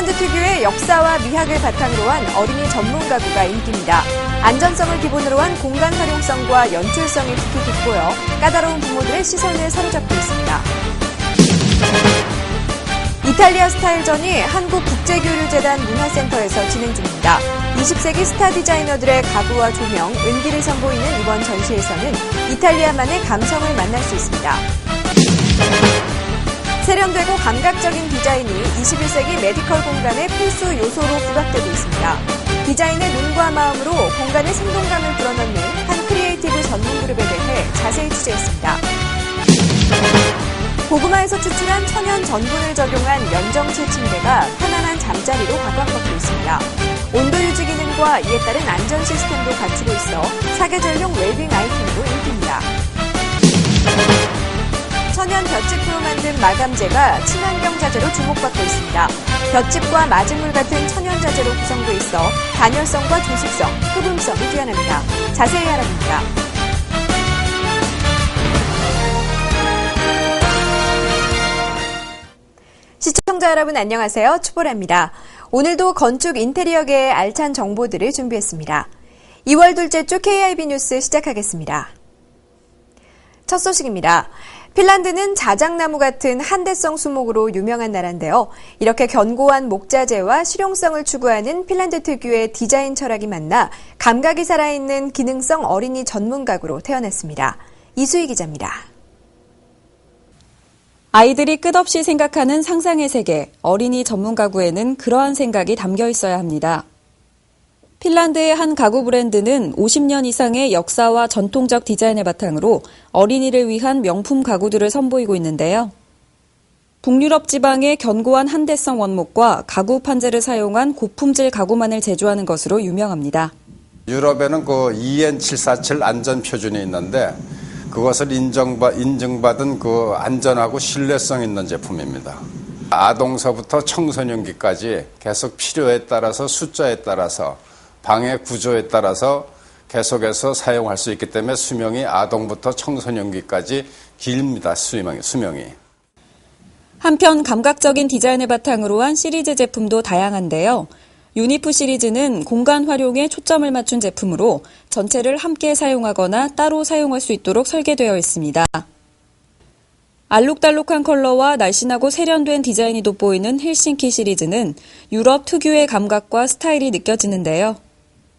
핀란드 특유의 역사와 미학을 바탕으로 한 어린이 전문 가구가 인기입니다. 안전성을 기본으로 한 공간 활용성과 연출성이 특히 깊고요. 까다로운 부모들의 시선을 사로잡고 있습니다. 이탈리아 스타일전이 한국국제교류재단 문화센터에서 진행 중입니다. 20세기 스타 디자이너들의 가구와 조명, 은기를 선보이는 이번 전시에서는 이탈리아만의 감성을 만날 수 있습니다. 세련되고 감각적인 디자인이 21세기 메디컬 공간의 필수 요소로 부각되고 있습니다. 디자인의 눈과 마음으로 공간의 생동감을 불어넣는 한 크리에이티브 전문 그룹에 대해 자세히 취재했습니다. 고구마에서 추출한 천연 전분을 적용한 연정체 침대가 편안한 잠자리로 각광받고 있습니다. 온도 유지 기능과 이에 따른 안전 시스템도 갖추고 있어 사계절용 웰빙 아이템으로 인기입니다. 천연 볏짚으로 만든 마감재가 친환경 자재로 주목받고 있습니다. 볏짚과 마진물 같은 천연 자재로 구성돼 있어 단열성과 조식성, 흡음성이 뛰어납니다. 자세히 알아봅니다. 시청자 여러분 안녕하세요. 추보라입니다. 오늘도 건축 인테리어계의 알찬 정보들을 준비했습니다. 2월 둘째 주 KIB 뉴스 시작하겠습니다. 첫 소식입니다. 핀란드는 자작나무 같은 한대성 수목으로 유명한 나라인데요. 이렇게 견고한 목자재와 실용성을 추구하는 핀란드 특유의 디자인 철학이 만나 감각이 살아있는 기능성 어린이 전문 가구로 태어났습니다. 이수희 기자입니다. 아이들이 끝없이 생각하는 상상의 세계, 어린이 전문 가구에는 그러한 생각이 담겨 있어야 합니다. 핀란드의 한 가구 브랜드는 50년 이상의 역사와 전통적 디자인을 바탕으로 어린이를 위한 명품 가구들을 선보이고 있는데요. 북유럽 지방의 견고한 한대성 원목과 가구 판재를 사용한 고품질 가구만을 제조하는 것으로 유명합니다. 유럽에는 그 EN747 안전 표준이 있는데 그것을 인정받, 인증받은 그 안전하고 신뢰성 있는 제품입니다. 아동서부터 청소년기까지 계속 필요에 따라서 숫자에 따라서 방의 구조에 따라서 계속해서 사용할 수 있기 때문에 수명이 아동부터 청소년기까지 길입니다. 수명이. 수명이. 한편 감각적인 디자인을 바탕으로 한 시리즈 제품도 다양한데요. 유니프 시리즈는 공간 활용에 초점을 맞춘 제품으로 전체를 함께 사용하거나 따로 사용할 수 있도록 설계되어 있습니다. 알록달록한 컬러와 날씬하고 세련된 디자인이 돋보이는 헬싱키 시리즈는 유럽 특유의 감각과 스타일이 느껴지는데요.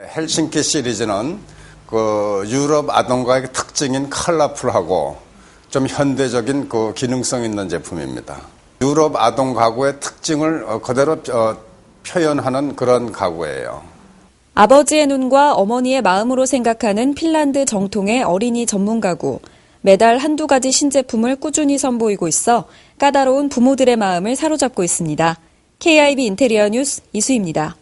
헬싱키 시리즈는 그 유럽 아동가의 특징인 컬러풀하고 좀 현대적인 그 기능성 있는 제품입니다. 유럽 아동 가구의 특징을 어, 그대로 어, 표현하는 그런 가구예요. 아버지의 눈과 어머니의 마음으로 생각하는 핀란드 정통의 어린이 전문 가구. 매달 한두 가지 신제품을 꾸준히 선보이고 있어 까다로운 부모들의 마음을 사로잡고 있습니다. KIB 인테리어 뉴스 이수입니다.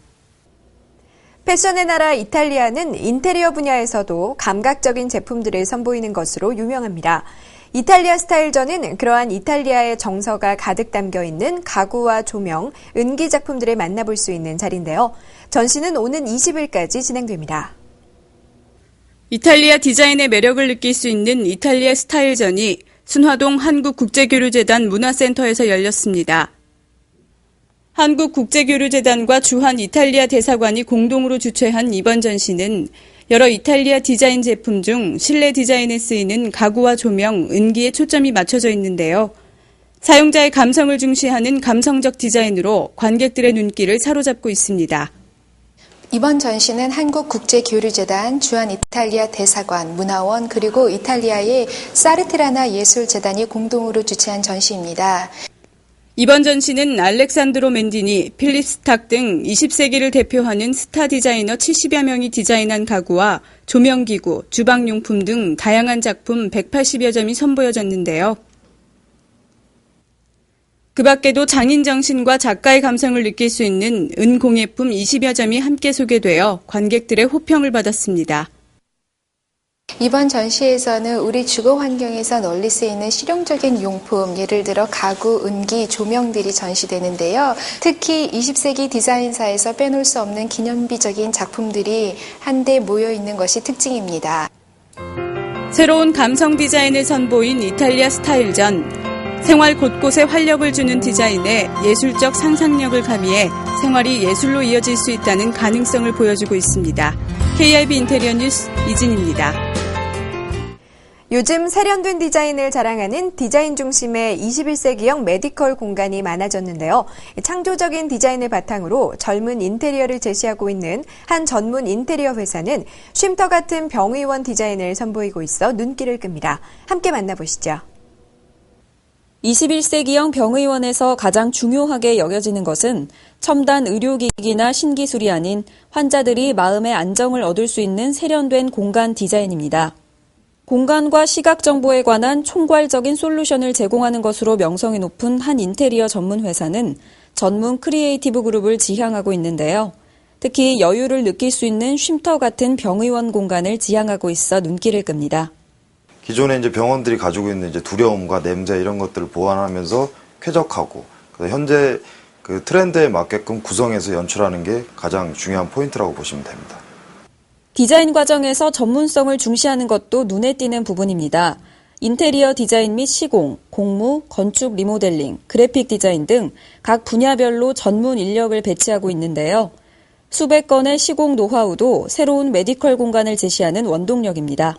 패션의 나라 이탈리아는 인테리어 분야에서도 감각적인 제품들을 선보이는 것으로 유명합니다. 이탈리아 스타일전은 그러한 이탈리아의 정서가 가득 담겨 있는 가구와 조명, 은기 작품들을 만나볼 수 있는 자리인데요. 전시는 오는 20일까지 진행됩니다. 이탈리아 디자인의 매력을 느낄 수 있는 이탈리아 스타일전이 순화동 한국국제교류재단 문화센터에서 열렸습니다. 한국국제교류재단과 주한 이탈리아 대사관이 공동으로 주최한 이번 전시는 여러 이탈리아 디자인 제품 중 실내 디자인에 쓰이는 가구와 조명, 은기에 초점이 맞춰져 있는데요. 사용자의 감성을 중시하는 감성적 디자인으로 관객들의 눈길을 사로잡고 있습니다. 이번 전시는 한국국제교류재단, 주한 이탈리아 대사관, 문화원, 그리고 이탈리아의 사르트라나 예술재단이 공동으로 주최한 전시입니다. 이번 전시는 알렉산드로 맨디니, 필립 스탁 등 20세기를 대표하는 스타 디자이너 70여 명이 디자인한 가구와 조명기구, 주방용품 등 다양한 작품 180여 점이 선보여졌는데요. 그 밖에도 장인 정신과 작가의 감성을 느낄 수 있는 은공예품 20여 점이 함께 소개되어 관객들의 호평을 받았습니다. 이번 전시에서는 우리 주거 환경에서 널리 쓰이는 실용적인 용품, 예를 들어 가구, 은기, 조명들이 전시되는데요. 특히 20세기 디자인사에서 빼놓을 수 없는 기념비적인 작품들이 한데 모여 있는 것이 특징입니다. 새로운 감성 디자인을 선보인 이탈리아 스타일전. 생활 곳곳에 활력을 주는 디자인에 예술적 상상력을 가미해 생활이 예술로 이어질 수 있다는 가능성을 보여주고 있습니다. KIB 인테리어 뉴스 이진입니다. 요즘 세련된 디자인을 자랑하는 디자인 중심의 21세기형 메디컬 공간이 많아졌는데요. 창조적인 디자인을 바탕으로 젊은 인테리어를 제시하고 있는 한 전문 인테리어 회사는 쉼터 같은 병의원 디자인을 선보이고 있어 눈길을 끕니다. 함께 만나보시죠. 21세기형 병의원에서 가장 중요하게 여겨지는 것은 첨단 의료기기나 신기술이 아닌 환자들이 마음의 안정을 얻을 수 있는 세련된 공간 디자인입니다. 공간과 시각 정보에 관한 총괄적인 솔루션을 제공하는 것으로 명성이 높은 한 인테리어 전문 회사는 전문 크리에이티브 그룹을 지향하고 있는데요. 특히 여유를 느낄 수 있는 쉼터 같은 병의원 공간을 지향하고 있어 눈길을 끕니다. 기존에 이제 병원들이 가지고 있는 이제 두려움과 냄새 이런 것들을 보완하면서 쾌적하고 현재 그 트렌드에 맞게끔 구성해서 연출하는 게 가장 중요한 포인트라고 보시면 됩니다. 디자인 과정에서 전문성을 중시하는 것도 눈에 띄는 부분입니다. 인테리어 디자인 및 시공, 공무, 건축 리모델링, 그래픽 디자인 등 각 분야별로 전문 인력을 배치하고 있는데요. 수백 건의 시공 노하우도 새로운 메디컬 공간을 제시하는 원동력입니다.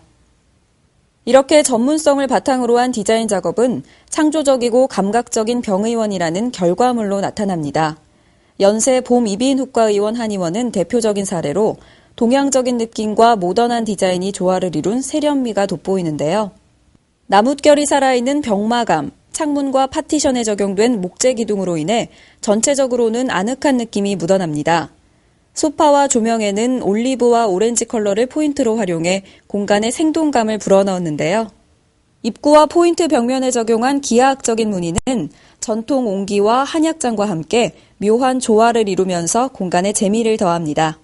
이렇게 전문성을 바탕으로 한 디자인 작업은 창조적이고 감각적인 병의원이라는 결과물로 나타납니다. 연세 봄 이비인 후과 의원 한 의원은 대표적인 사례로 동양적인 느낌과 모던한 디자인이 조화를 이룬 세련미가 돋보이는데요. 나뭇결이 살아있는 병마감, 창문과 파티션에 적용된 목재 기둥으로 인해 전체적으로는 아늑한 느낌이 묻어납니다. 소파와 조명에는 올리브와 오렌지 컬러를 포인트로 활용해 공간에 생동감을 불어넣었는데요. 입구와 포인트 벽면에 적용한 기하학적인 무늬는 전통 옹기와 한약장과 함께 묘한 조화를 이루면서 공간에 재미를 더합니다.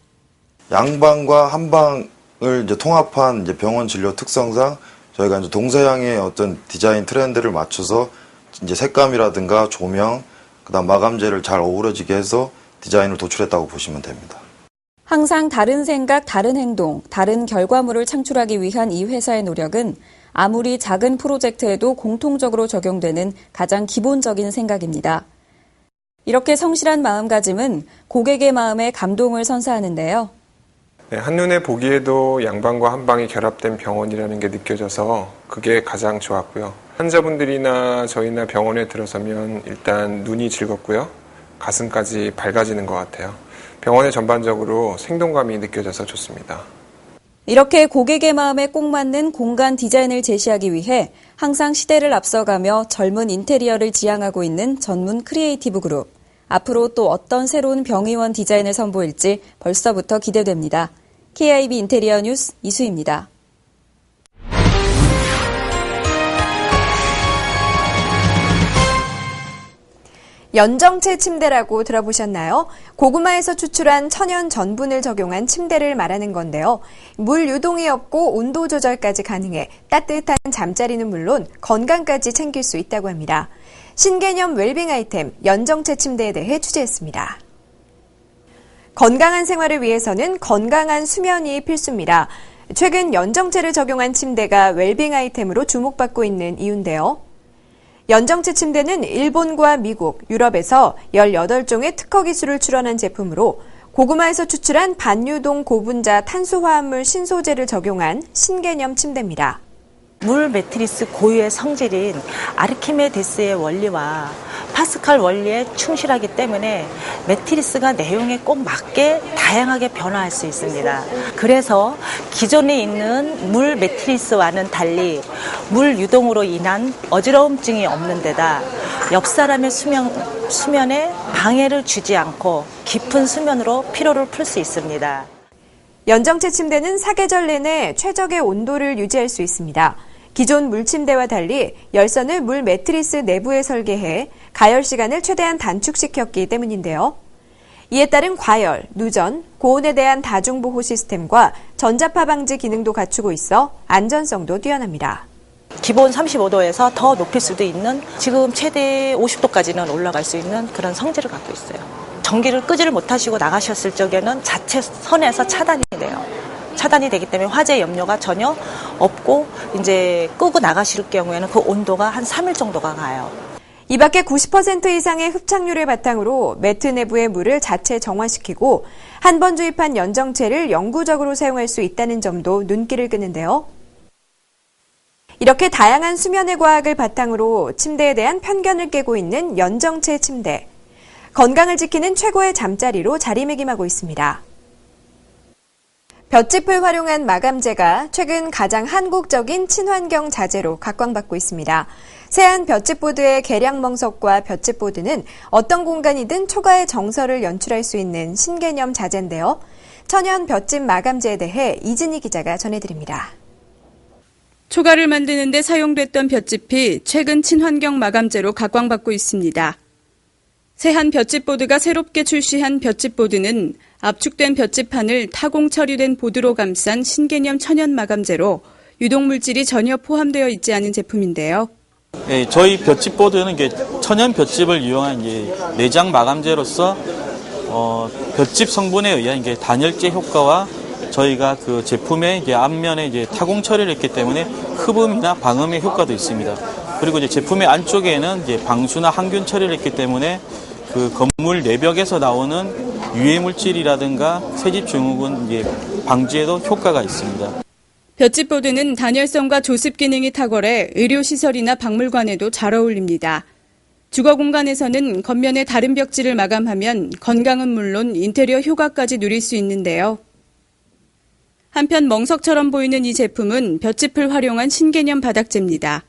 양방과 한방을 이제 통합한 이제 병원 진료 특성상 저희가 이제 동서양의 어떤 디자인 트렌드를 맞춰서 이제 색감이라든가 조명, 그다음 마감재를 잘 어우러지게 해서 디자인을 도출했다고 보시면 됩니다. 항상 다른 생각, 다른 행동, 다른 결과물을 창출하기 위한 이 회사의 노력은 아무리 작은 프로젝트에도 공통적으로 적용되는 가장 기본적인 생각입니다. 이렇게 성실한 마음가짐은 고객의 마음에 감동을 선사하는데요. 네, 한눈에 보기에도 양방과 한방이 결합된 병원이라는 게 느껴져서 그게 가장 좋았고요. 환자분들이나 저희나 병원에 들어서면 일단 눈이 즐겁고요. 가슴까지 밝아지는 것 같아요. 병원에 전반적으로 생동감이 느껴져서 좋습니다. 이렇게 고객의 마음에 꼭 맞는 공간 디자인을 제시하기 위해 항상 시대를 앞서가며 젊은 인테리어를 지향하고 있는 전문 크리에이티브 그룹. 앞으로 또 어떤 새로운 병의원 디자인을 선보일지 벌써부터 기대됩니다. KIB 인테리어 뉴스 이수입니다. 연정체 침대라고 들어보셨나요? 고구마에서 추출한 천연 전분을 적용한 침대를 말하는 건데요. 물 유동이 없고 온도 조절까지 가능해 따뜻한 잠자리는 물론 건강까지 챙길 수 있다고 합니다. 신개념 웰빙 아이템 연정체 침대에 대해 취재했습니다. 건강한 생활을 위해서는 건강한 수면이 필수입니다. 최근 연정체를 적용한 침대가 웰빙 아이템으로 주목받고 있는 이유인데요. 연정체 침대는 일본과 미국, 유럽에서 18종의 특허 기술을 출원한 제품으로 고구마에서 추출한 반유동 고분자 탄수화물 신소재를 적용한 신개념 침대입니다. 물 매트리스 고유의 성질인 아르키메데스의 원리와 파스칼 원리에 충실하기 때문에 매트리스가 내용에 꼭 맞게 다양하게 변화할 수 있습니다. 그래서 기존에 있는 물 매트리스와는 달리 물 유동으로 인한 어지러움증이 없는 데다 옆 사람의 수면, 수면에 방해를 주지 않고 깊은 수면으로 피로를 풀 수 있습니다. 연정체 침대는 사계절 내내 최적의 온도를 유지할 수 있습니다. 기존 물침대와 달리 열선을 물 매트리스 내부에 설계해 가열 시간을 최대한 단축시켰기 때문인데요. 이에 따른 과열, 누전, 고온에 대한 다중보호 시스템과 전자파 방지 기능도 갖추고 있어 안전성도 뛰어납니다. 기본 35도에서 더 높일 수도 있는 지금 최대 50도까지는 올라갈 수 있는 그런 성질을 갖고 있어요. 전기를 끄지를 못하시고 나가셨을 적에는 자체 선에서 차단이 돼요. 차단이 되기 때문에 화재 염려가 전혀 없고 이제 끄고 나가실 경우에는 그 온도가 한 3일 정도가 가요. 이 밖에 90% 이상의 흡착률을 바탕으로 매트 내부의 물을 자체 정화시키고 한 번 주입한 연정체를 영구적으로 사용할 수 있다는 점도 눈길을 끄는데요. 이렇게 다양한 수면의 과학을 바탕으로 침대에 대한 편견을 깨고 있는 연정체 침대. 건강을 지키는 최고의 잠자리로 자리매김하고 있습니다. 볏짚을 활용한 마감재가 최근 가장 한국적인 친환경 자재로 각광받고 있습니다. 세안 볏짚보드의 계량멍석과 볏짚보드는 어떤 공간이든 초가의 정서를 연출할 수 있는 신개념 자재인데요. 천연 볏짚 마감재에 대해 이진희 기자가 전해드립니다. 초가를 만드는 데 사용됐던 볏짚이 최근 친환경 마감재로 각광받고 있습니다. 세한 볏짚보드가 새롭게 출시한 볏짚보드는 압축된 볏짚판을 타공 처리된 보드로 감싼 신개념 천연 마감재로 유독물질이 전혀 포함되어 있지 않은 제품인데요. 예, 저희 볏짚보드는 천연 볏짚을 이용한 내장 마감재로서 어, 볏짚 성분에 의한 단열재 효과와 저희가 그 제품의 이제 앞면에 이제 타공 처리를 했기 때문에 흡음이나 방음의 효과도 있습니다. 그리고 이제 제품의 안쪽에는 이제 방수나 항균 처리를 했기 때문에 그 건물 내벽에서 나오는 유해 물질이라든가 세집 증후군 이제 방지에도 효과가 있습니다. 볏짚보드는 단열성과 조습 기능이 탁월해 의료시설이나 박물관에도 잘 어울립니다. 주거 공간에서는 겉면의 다른 벽지를 마감하면 건강은 물론 인테리어 효과까지 누릴 수 있는데요. 한편 멍석처럼 보이는 이 제품은 볏짚을 활용한 신개념 바닥재입니다.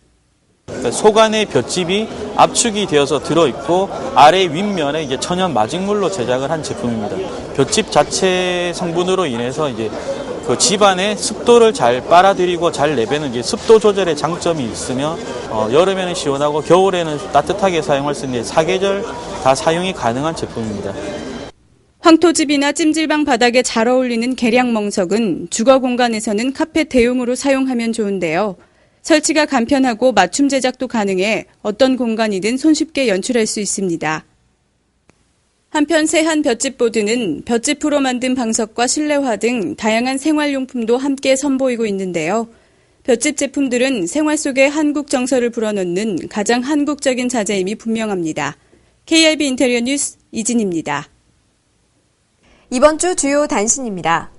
그러니까 속안에 볏짚이 압축이 되어서 들어있고 아래 윗면에 이제 천연 마직물로 제작을 한 제품입니다. 볏짚 자체 성분으로 인해서 이제 그 집안의 습도를 잘 빨아들이고 잘 내배는 이제 습도 조절의 장점이 있으며 어, 여름에는 시원하고 겨울에는 따뜻하게 사용할 수 있는 사계절 다 사용이 가능한 제품입니다. 황토집이나 찜질방 바닥에 잘 어울리는 계량멍석은 주거 공간에서는 카펫 대용으로 사용하면 좋은데요. 설치가 간편하고 맞춤 제작도 가능해 어떤 공간이든 손쉽게 연출할 수 있습니다. 한편 세한 볏짚 보드는 볏짚으로 만든 방석과 실내화 등 다양한 생활용품도 함께 선보이고 있는데요. 볏짚 제품들은 생활 속에 한국 정서를 불어넣는 가장 한국적인 자재임이 분명합니다. KIB 인테리어 뉴스 이진입니다. 이번 주 주요 단신입니다.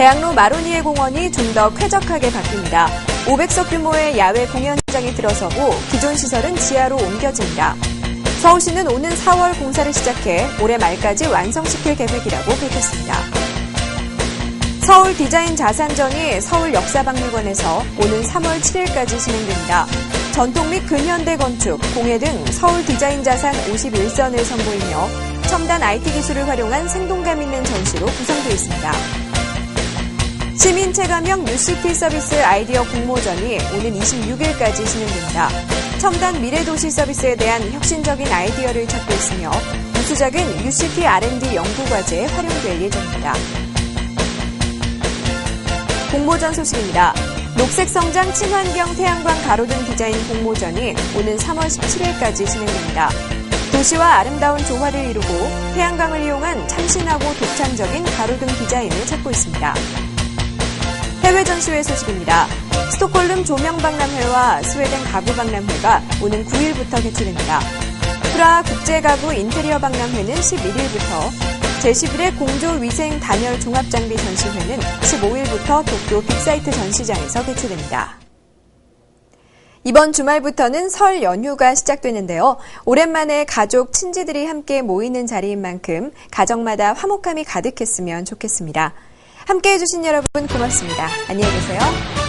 대학로 마로니에 공원이 좀 더 쾌적하게 바뀝니다. 500석 규모의 야외 공연장이 들어서고 기존 시설은 지하로 옮겨집니다. 서울시는 오는 4월 공사를 시작해 올해 말까지 완성시킬 계획이라고 밝혔습니다. 서울 디자인 자산전이 서울 역사박물관에서 오는 3월 7일까지 진행됩니다. 전통 및 근현대 건축, 공예 등 서울 디자인 자산 51선을 선보이며 첨단 IT 기술을 활용한 생동감 있는 전시로 구성되어 있습니다. 시민 체감형 UCT 서비스 아이디어 공모전이 오는 26일까지 진행됩니다. 첨단 미래도시 서비스에 대한 혁신적인 아이디어를 찾고 있으며 우수작은 UCT R&D 연구과제에 활용될 예정입니다. 공모전 소식입니다. 녹색성장 친환경 태양광 가로등 디자인 공모전이 오는 3월 17일까지 진행됩니다. 도시와 아름다운 조화를 이루고 태양광을 이용한 참신하고 독창적인 가로등 디자인을 찾고 있습니다. 해외 전시회 소식입니다. 스톡홀름 조명박람회와 스웨덴 가구박람회가 오는 9일부터 개최됩니다. 프라하 국제가구 인테리어 박람회는 11일부터 제11회 공조 위생 단열 종합장비 전시회는 15일부터 도쿄 빅사이트 전시장에서 개최됩니다. 이번 주말부터는 설 연휴가 시작되는데요. 오랜만에 가족, 친지들이 함께 모이는 자리인 만큼 가정마다 화목함이 가득했으면 좋겠습니다. 함께 해 주신 여러분 고맙습니다. 안녕히 계세요.